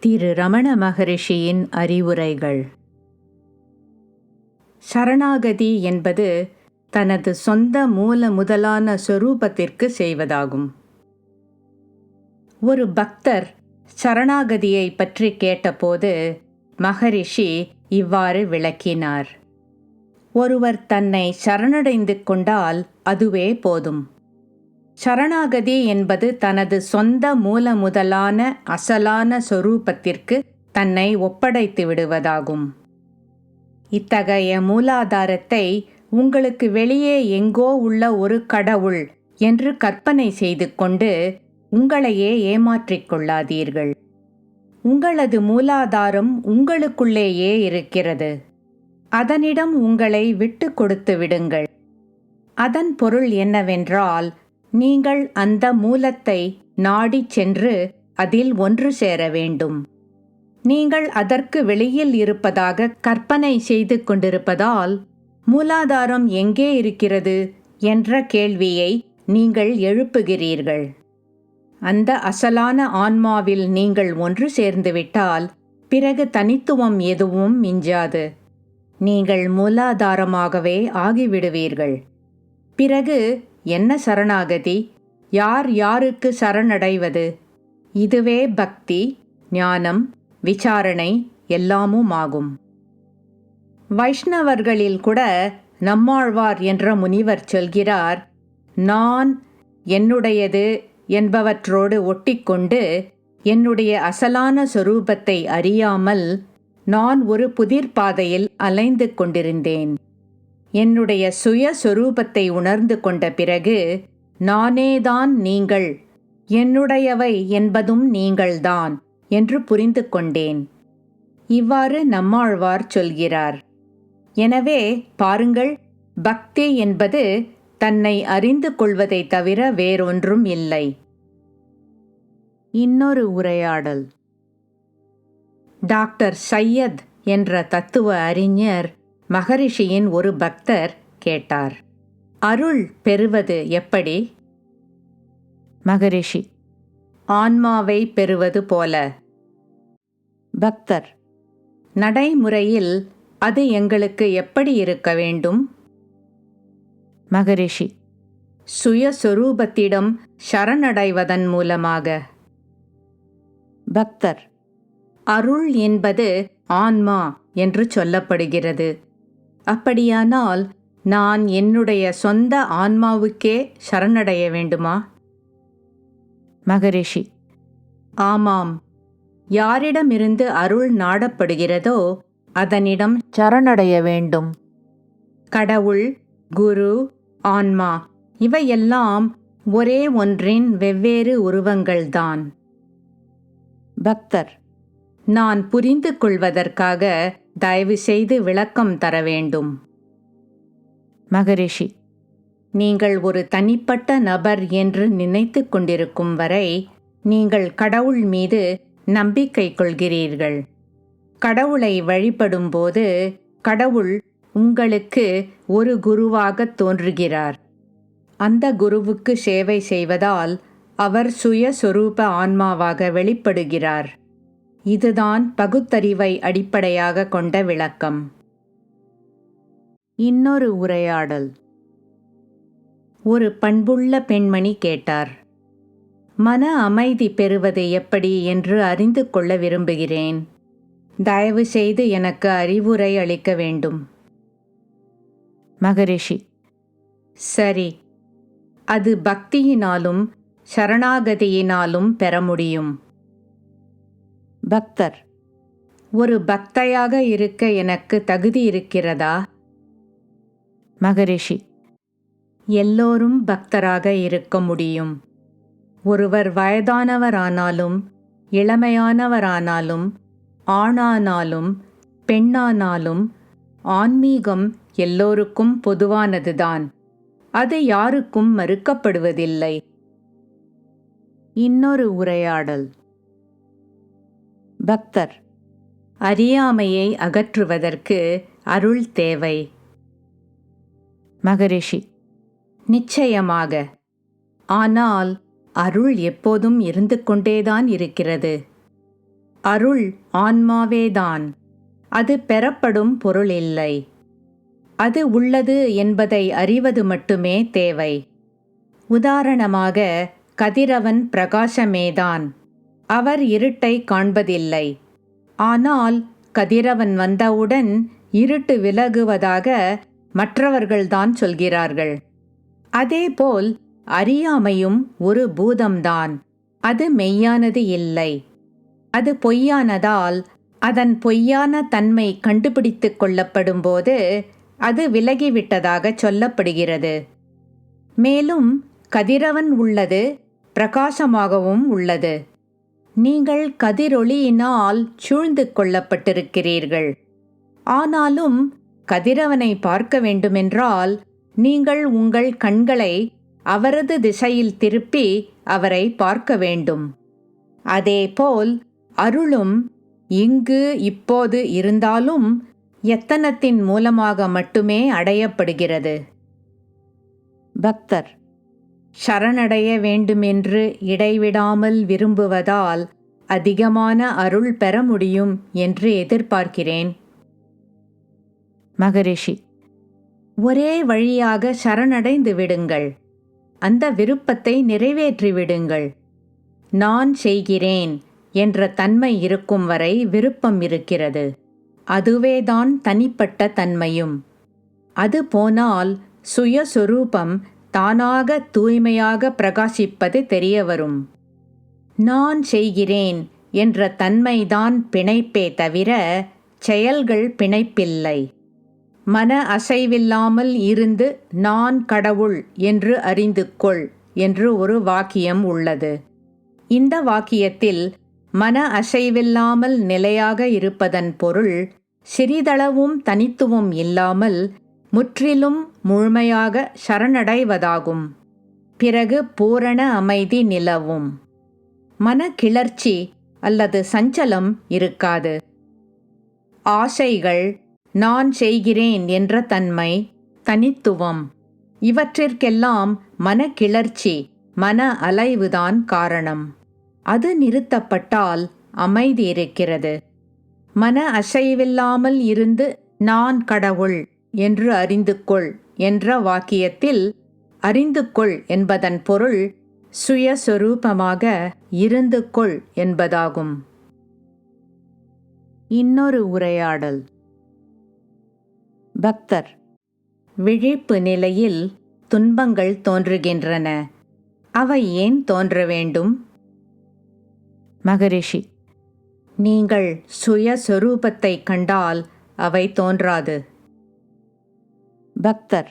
திரு ரமண மகரிஷியின் அறிவுரைகள். சரணாகதி என்பது தனது சொந்த மூல முதலான சொரூபத்திற்கு செய்வதாகும். ஒரு பக்தர் சரணாகதியை பற்றி கேட்டபோது மகரிஷி இவ்வாறு விளக்கினார். ஒருவர் தன்னை சரணடைந்து கொண்டால் அதுவே போதும். சரணாகதி என்பது தனது சொந்த மூல முதலான அசலான சொரூபத்திற்கு தன்னை ஒப்படைத்து விடுவதாகும். இத்தகைய மூலாதாரத்தை உங்களுக்கு வெளியே எங்கோ உள்ள ஒரு கடவுள் என்று கற்பனை செய்து கொண்டு உங்களையே ஏமாற்றிக் கொள்ளாதீர்கள். உங்களது மூலாதாரம் உங்களுக்குள்ளேயே இருக்கிறது. அதனிடம் உங்களை விட்டு கொடுத்து விடுங்கள். அதன் பொருள் என்னவென்றால் நீங்கள் அந்த மூலத்தை நாடிச் சென்று அதில் ஒன்று சேர வேண்டும். நீங்கள் அதற்கு வெளியில் இருப்பதாக கற்பனை செய்து கொண்டிருப்பதால் மூலாதாரம் எங்கே இருக்கிறது என்ற கேள்வியை நீங்கள் எழுப்புகிறீர்கள். அந்த அசலான ஆன்மாவில் நீங்கள் ஒன்று சேர்ந்துவிட்டால் பிறகு தனித்துவம் எதுவும் மிஞ்சாது. நீங்கள் மூலாதாரமாகவே ஆகிவிடுவீர்கள். பிறகு என்ன சரணாகதி? யார் யாருக்கு சரணடைவது? இதுவே பக்தி ஞானம் விசாரணை எல்லாமும் ஆகும் வைஷ்ணவர்களில் கூட நம்மாழ்வார் என்ற முனிவர் சொல்கிறார் நான் என்னுடையது என்பவற்றோடு ஒட்டிக்கொண்டு என்னுடைய அசலான சொரூபத்தை அறியாமல் நான் ஒரு புதிர் பாதையில் அலைந்து கொண்டிருந்தேன். என்னுடைய சுயஸ்வரூபத்தை உணர்ந்து கொண்ட பிறகு நானேதான் நீங்கள். என்னுடையவை என்பதும் நீங்கள்தான் என்று புரிந்து கொண்டேன். இவ்வாறு நம்மாழ்வார் சொல்கிறார். எனவே பாருங்கள் பக்தி என்பது தன்னை அறிந்து கொள்வதை தவிர வேறொன்றும் இல்லை. இன்னொரு உரையாடல். டாக்டர் சையத் என்ற தத்துவ அறிஞர் மகரிஷியின் ஒரு பக்தர் கேட்டார். அருள் பெறுவது எப்படி? மகரிஷி ஆன்மாவை பெறுவது போல. பக்தர் நடைமுறையில் அது எங்களுக்கு எப்படி இருக்க வேண்டும்? மகரிஷி சுயஸ்வரூபத்திடம் சரணடைவதன் மூலமாக. பக்தர் அருள் என்பது ஆன்மா என்று சொல்லப்படுகிறது. அப்படியானால் நான் என்னுடைய சொந்த ஆன்மாவுக்கே சரணடைய வேண்டுமா? மகரிஷி. ஆமாம். யாரிடமிருந்து அருள் நாடப்படுகிறதோ அதனிடம் சரணடைய வேண்டும். கடவுள் குரு ஆன்மா இவையெல்லாம் ஒரே ஒன்றின் வெவ்வேறு உருவங்கள்தான். பக்தர். நான் புரிந்து கொள்வதற்காக தயவு செய்து விளக்கம் தர வேண்டும். மகரிஷி நீங்கள் ஒரு தனிப்பட்ட நபர் என்று நினைத்து கொண்டிருக்கும் வரை நீங்கள் கடவுள் மீது நம்பிக்கை கொள்கிறீர்கள். கடவுளை வழிபடும்போது கடவுள் உங்களுக்கு ஒரு குருவாக தோன்றுகிறார். அந்த குருவுக்கு சேவை செய்வதால் அவர் சுயஸ்வரூப ஆன்மாவாக வெளிப்படுகிறார். இதுதான் பகுத்தறிவை அடிப்படையாக கொண்ட விளக்கம். இன்னொரு உரையாடல். ஒரு பண்புள்ள பெண்மணி கேட்டார். மன அமைதி பெறுவது எப்படி என்று அறிந்து கொள்ள விரும்புகிறேன். தயவு செய்து எனக்கு அறிவுரை அளிக்க வேண்டும். மகரிஷி. சரி. அது பக்தியினாலும் சரணாகதியினாலும் பெற முடியும். பக்தர். ஒரு பக்தையாக இருக்க எனக்கு தகுதி இருக்கிறதா? மகரிஷி. எல்லோரும் பக்தராக இருக்க முடியும். ஒருவர் வயதானவரானாலும் இளமையானவரானாலும் ஆணானாலும் பெண்ணானாலும் ஆன்மீகம் எல்லோருக்கும் பொதுவானதுதான். அது யாருக்கும் மறுக்கப்படுவதில்லை. இன்னொரு உரையாடல். பக்தர். அறியாமையை அகற்றுவதற்கு அருள் தேவை. மகரிஷி நிச்சயமாக. ஆனால் அருள் எப்போதும் இருந்து கொண்டேதான் இருக்கிறது. அருள் ஆன்மாவேதான். அது பெறப்படும் பொருள் இல்லை. அது உள்ளது என்பதை அறிவது மட்டுமே தேவை. உதாரணமாக கதிரவன் பிரகாசமேதான். அவர் இருட்டை காண்பதில்லை. ஆனால் கதிரவன் வந்தவுடன் இருட்டு விலகுவதாக மற்றவர்கள்தான் சொல்கிறார்கள். அதேபோல் அறியாமையும் ஒரு பூதம்தான். அது மெய்யானது இல்லை. அது பொய்யானதால் அதன் பொய்யான தன்மை கண்டுபிடித்துக் கொள்ளப்படும்போது அது விலகிவிட்டதாக சொல்லப்படுகிறது. மேலும் கதிரவன் உள்ளது பிரகாசமாகவும் உள்ளது. நீங்கள் கதிரொளியினால் சூழ்ந்து கொள்ளப்பட்டிருக்கிறீர்கள். ஆனாலும் கதிரவனை பார்க்க வேண்டுமென்றால் நீங்கள் உங்கள் கண்களை அவரது திசையில் திருப்பி அவரை பார்க்க வேண்டும். அதேபோல் அருளும் இங்கு இப்போது இருந்தாலும் எத்தனத்தின் மூலமாக மட்டுமே அடையப்படுகிறது. பக்தர் சரணடைய வேண்டுமென்று இடைவிடாமல் விரும்புவதால் அதிகமான அருள் பெற முடியும் என்று எதிர்பார்க்கிறேன். மகரிஷி ஒரே வழியாக சரணடைந்து விடுங்கள். அந்த விருப்பத்தை நிறைவேற்றி விடுங்கள். நான் செய்கிறேன் என்ற தன்மை இருக்கும் வரை விருப்பம் இருக்கிறது. அதுவேதான் தனிப்பட்ட தன்மையும். அது போனால் சுயஸ்வரூபம் தானாக தூய்மையாக பிரகாசிப்பது தெரிய வரும் நான் செய்கிறேன் என்ற தன்மைதான் பிணைப்பே தவிர செயல்கள் பிணைப்பில்லை. மன அசைவில்லாமல் இருந்து நான் கடவுள் என்று அறிந்து கொள் என்று ஒரு வாக்கியம் உள்ளது. இந்த வாக்கியத்தில் மன அசைவில்லாமல் நிலையாக இருப்பதன் பொருள் சிறிதளவும் தனித்துவம் இல்லாமல் முற்றிலும் முழுமையாக சரணடைவதாகும். பிறகு பூரண அமைதி நிலவும். மன கிளர்ச்சி அல்லது சஞ்சலம் இருக்காது. ஆசைகள் நான் செய்கிறேன் என்ற தன்மை தனித்துவம். இவற்றிற்கெல்லாம் மன கிளர்ச்சி மன அலைவுதான் காரணம். அது நிறுத்தப்பட்டால் அமைதி இருக்கிறது. மன அசைவில்லாமல் இருந்து நான் கடவுள் என்று அறிந்து கொள் என்ற வாக்கியத்தில் அறிந்து கொள் என்பதன் பொருள் சுயஸ்வரூபமாக இருந்து கொள் என்பதாகும். இன்னொரு உரையாடல். பக்தர் விழிப்பு நிலையில் துன்பங்கள் தோன்றுகின்றன. அவை ஏன் தோன்ற வேண்டும்? மகரிஷி நீங்கள் சுயஸ்வரூபத்தை கண்டால் அவை தோன்றாது. பக்தர்.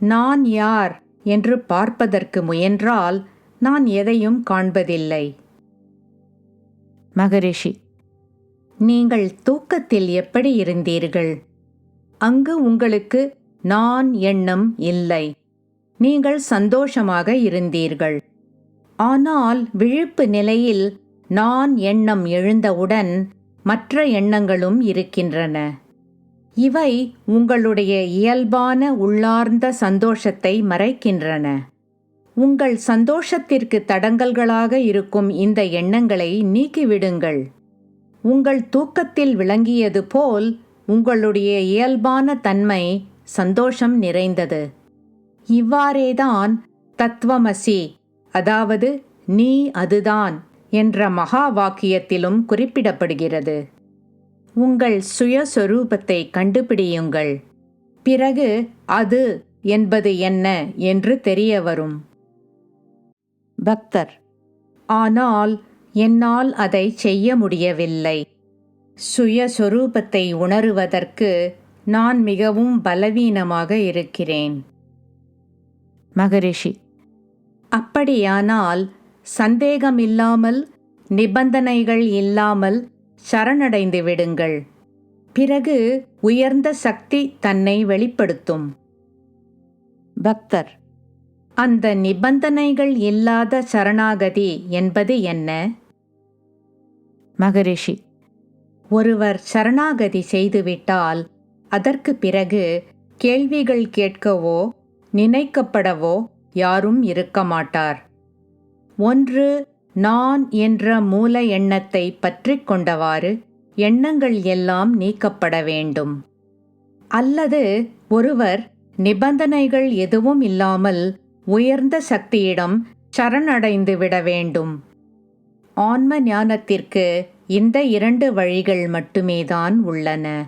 நான் யார் என்று பார்ப்பதற்கு முயன்றால் நான் எதையும் காண்பதில்லை. மகரிஷி நீங்கள் தூக்கத்தில் எப்படி இருந்தீர்கள்? அங்கு உங்களுக்கு நான் எண்ணம் இல்லை. நீங்கள் சந்தோஷமாக இருந்தீர்கள். ஆனால் விழிப்பு நிலையில் நான் எண்ணம் எழுந்தவுடன் மற்ற எண்ணங்களும் இருக்கின்றன. இவை உங்களுடைய இயல்பான உள்ளார்ந்த சந்தோஷத்தை மறைக்கின்றன. உங்கள் சந்தோஷத்திற்கு தடங்கல்களாக இருக்கும் இந்த எண்ணங்களை நீக்கிவிடுங்கள். உங்கள் தூக்கத்தில் விளங்கியது போல் உங்களுடைய இயல்பான தன்மை சந்தோஷம் நிறைந்தது. இவ்வாறேதான் தத்துவமசி அதாவது நீ அதுதான் என்ற மகா வாக்கியத்திலும் குறிப்பிடப்படுகிறது. உங்கள் சுயஸ்வரூபத்தை கண்டுபிடியுங்கள். பிறகு அது என்பது என்ன என்று தெரிய வரும். பக்தர் ஆனால் என்னால் அதை செய்ய முடியவில்லை. சுயஸ்வரூபத்தை உணருவதற்கு நான் மிகவும் பலவீனமாக இருக்கிறேன். மகரிஷி அப்படியானால் சந்தேகமில்லாமல் நிபந்தனைகள் இல்லாமல் சரணடைந்து விடுங்கள். பிறகு உயர்ந்த சக்தி தன்னை வெளிப்படுத்தும். பக்தர் அந்த நிபந்தனைகள் இல்லாத சரணாகதி என்பது என்ன? மகரிஷி ஒருவர் சரணாகதி செய்துவிட்டால் அதற்கு பிறகு கேள்விகள் கேட்கவோ நினைக்கப்படவோ யாரும் இருக்க மாட்டார். ஒன்று நான் என்ற மூல எண்ணத்தை பற்றி கொண்டவாறு எண்ணங்கள் எல்லாம் நீக்கப்பட வேண்டும். அல்லது ஒருவர் நிபந்தனைகள் எதுவும் இல்லாமல் உயர்ந்த சக்தியிடம் சரணடைந்து விட வேண்டும். ஆன்ம ஞானத்திற்கு இந்த இரண்டு வழிகள் மட்டுமேதான் உள்ளன.